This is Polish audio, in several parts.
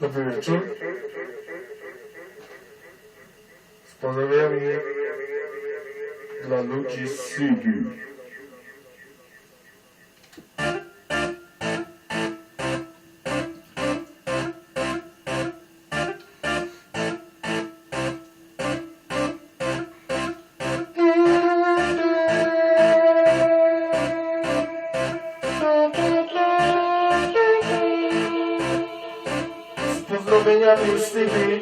Добрий вечір. Spozdrawiam dla ludzi z Syrii. Z pozdrowieniami z Sigi.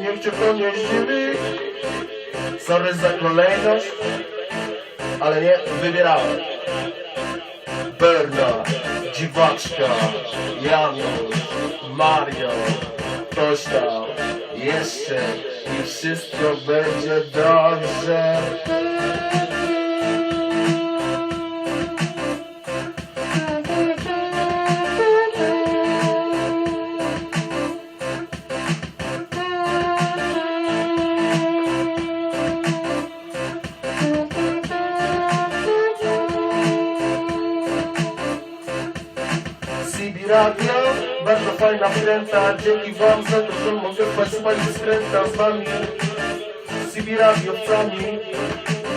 Niech cię to nie zdziwi. Sorry za kolejność, ale nie wybierałem. Berna, dziwaczka, Janusz, Mario, ktoś tam, jeszcze i wszystko będzie dobrze. CB Radio, bardzo fajna wkręta Dzięki wam za to, że mogę Państwa i skręta z wami CB radiowcami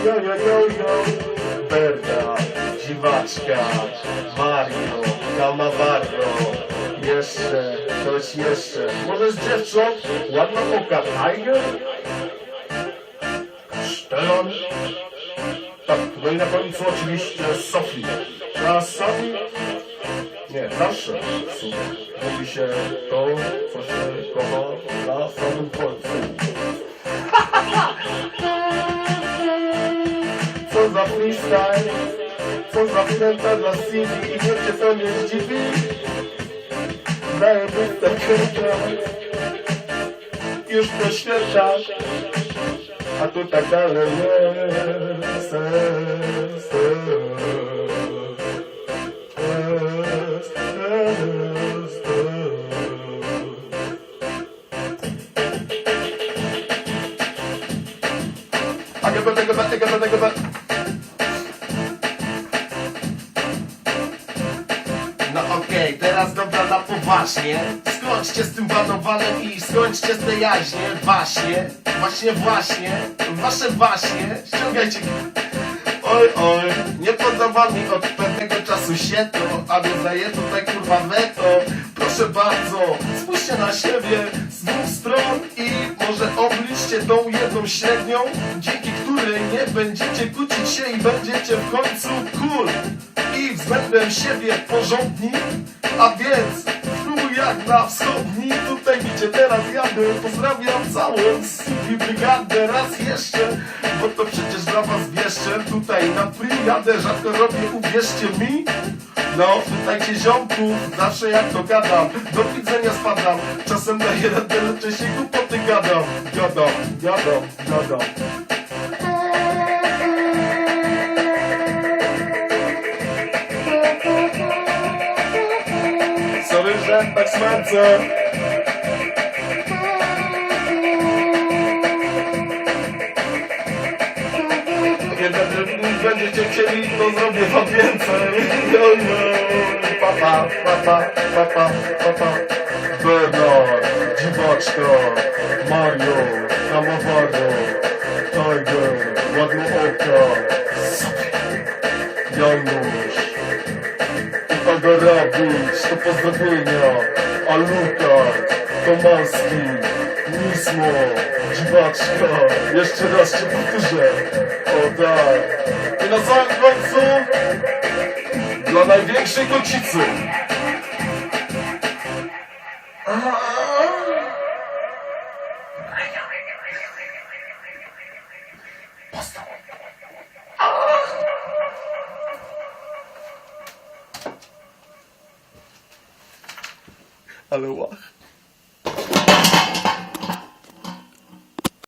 Jo, jo, jo, jo Berda, dziwaczka Mario, Kamawario Jeszcze, ktoś jeszcze Może z dziewczą? Ładna oka Tiger? Sztelon? Tak, no i na końcu oczywiście Sofii A? Nie, zawsze mówi się to, co się kocha na samym końcu. Co za freestyle, co za wkręta dla CV i niech cię to nie zdziwi. Zajebista kręta, już po świętach, a tu tak dalej jest. Jest, jest. No okej, teraz dobra na poważnie. Skończcie z tym banowanem i skończcie z tej jaźnie. Właśnie, właśnie, właśnie, wasze właśnie. Ściągajcie. Oj, oj, nie podoba mi od pewnego czasu się to, a daje tutaj kurwa weto. Proszę bardzo, spójrzcie na siebie z dwóch stron może obliczcie tą jedną średnią, dzięki której nie będziecie kłócić się i będziecie w końcu cool. I względem siebie porządni, a więc spróbuj jak na wschodni, tutaj gdzie teraz jadę, pozdrawiam całą City Brygadę raz jeszcze, bo to przecież dla was wieszczę, tutaj na free jadę, rzadko robię, uwierzcie mi, no, pytajcie ziomków, zawsze jak to gadam, do widzenia spadam, czasem daję radę, lecz się głupoty gadam, gadam, gadam, gadam. Sorry, że tak smęcę. Będziecie chcieli, to zrobię wam więcej. Jo, jo. Papa, papa, papa, papa. Bernard, dziwaczka, Mario, Kamawario, Tiger, ładno oka, Janusz. Agarabicz, to pozdrowienia, Aluka, Tomaski, Nismo, Dziwaczka, jeszcze raz cię powtórzę, o tak. I na samym końcu, dla największej kocicy. Ale łach.